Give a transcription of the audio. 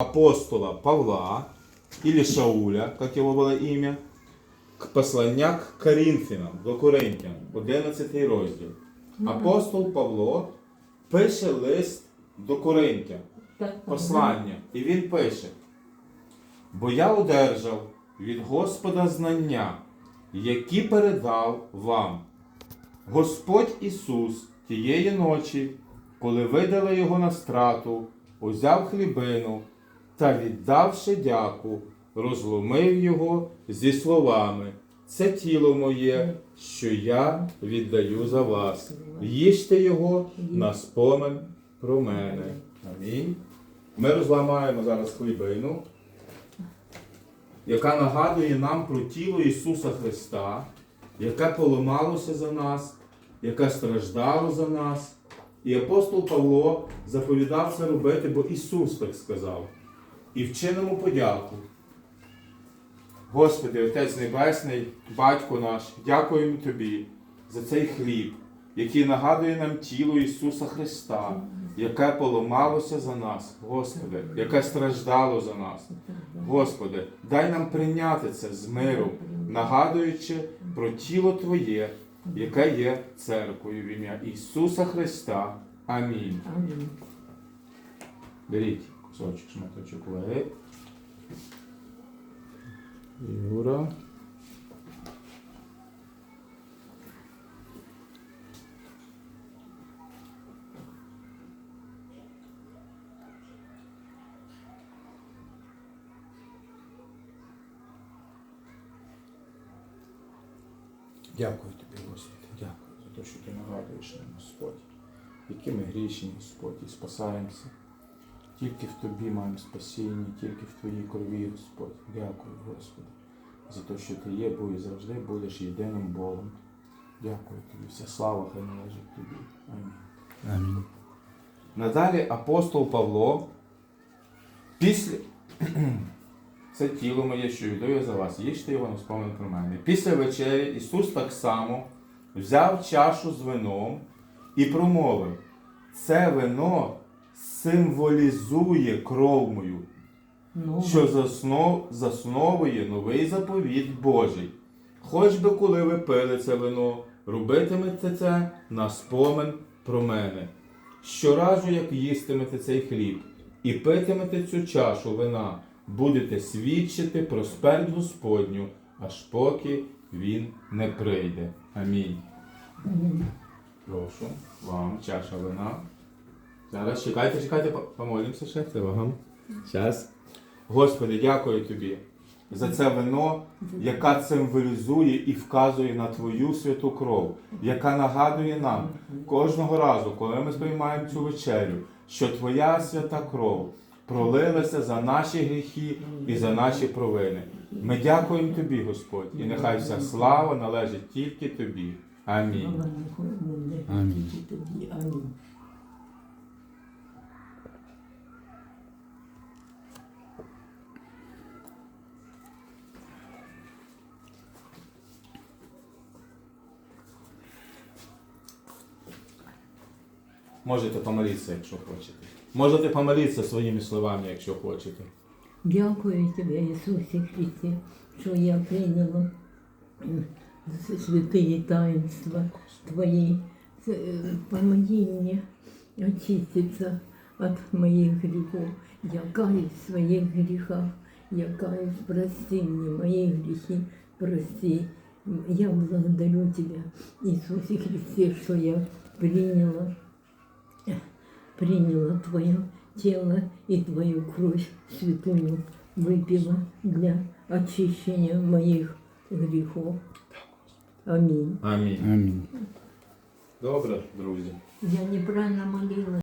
апостола Павла, или Шауля, как его было имя, к послання к Коринфянам, до Коринтян, 11 розділ. Апостол Павло пише лист до Коринтян, послання, і він пише: Бо я одержав від Господа знання, які передав вам. Господь Ісус тієї ночі, коли видали його на страту, узяв хлібину та, віддавши дяку, розломив його зі словами: Це тіло моє, що я віддаю за вас. Їжте його на спомин про мене. Амінь. Ми розламаємо зараз хлібину, яка нагадує нам про тіло Ісуса Христа, яке поламалося за нас, яке страждало за нас. І апостол Павло заповідав це робити, бо Ісус так сказав. І вчинимо подяку. Господи, Отець Небесний, Батько наш, дякуємо Тобі за цей хліб, який нагадує нам тіло Ісуса Христа, яке поламалося за нас, Господи, яке страждало за нас. Господи, дай нам прийняти це з миром, нагадуючи про тіло Твоє, яке є церквою в ім'я Ісуса Христа. Амінь. Амінь. Беріть кусочок шматочок ваги. Юра. Дякую тобі, Господи, дякую за те, що ти нагадуєш нам, Господь, які ми грішні, Господь, і спасаємося. Тільки в Тобі маємо спасіння, тільки в Твоїй крові, Господь. Дякую, Господи, за те, що Ти є, був і завжди будеш єдиним Богом. Дякую Тобі. Вся слава хай належить Тобі. Амінь. Амінь. Надалі апостол Павло після це тіло моє, що віддаю за вас, їжте його на спомин про мене. Після вечері Ісус так само взяв чашу з вином і промовив: це вино символізує кров мою, Ну, що заснов, засновує новий заповіт Божий. Хоч би коли ви пили це вино, робитимете це на спомин про мене. Щоразу, як їстимете цей хліб і питимете цю чашу вина, будете свідчити про смерть Господню, аж поки він не прийде. Амінь. Амінь. Прошу, вам чаша вина. Зараз чекайте, чекайте, по- помолимося ще. Це вам. Зараз. Господи, дякую тобі за це вино, яка символізує і вказує на Твою святу кров, яка нагадує нам кожного разу, коли ми сприймаємо цю вечерю, що Твоя свята кров пролилася за наші гріхи і за наші провини. Ми дякуємо Тобі, Господь, і нехай вся слава належить тільки Тобі. Амінь. Амінь. Можете помолитися, якщо хочете. Можете помолитися своїми словами, якщо хочете. Дякую тебе, Ісусі Христе, що я прийняла святые таїнства Твої. Помоги очиститься від моїх гріхів. Я каюсь в своїх гріхах, я каюсь, прости мені мої гріхи, прости. Я благодарю Тебя, Иисусе Христе, что я приняла, приняла Твое тело и Твою кровь святую, выпила для очищения моих грехов. Аминь. Амінь. Амінь. Добре, друзі. Я неправильно молилась.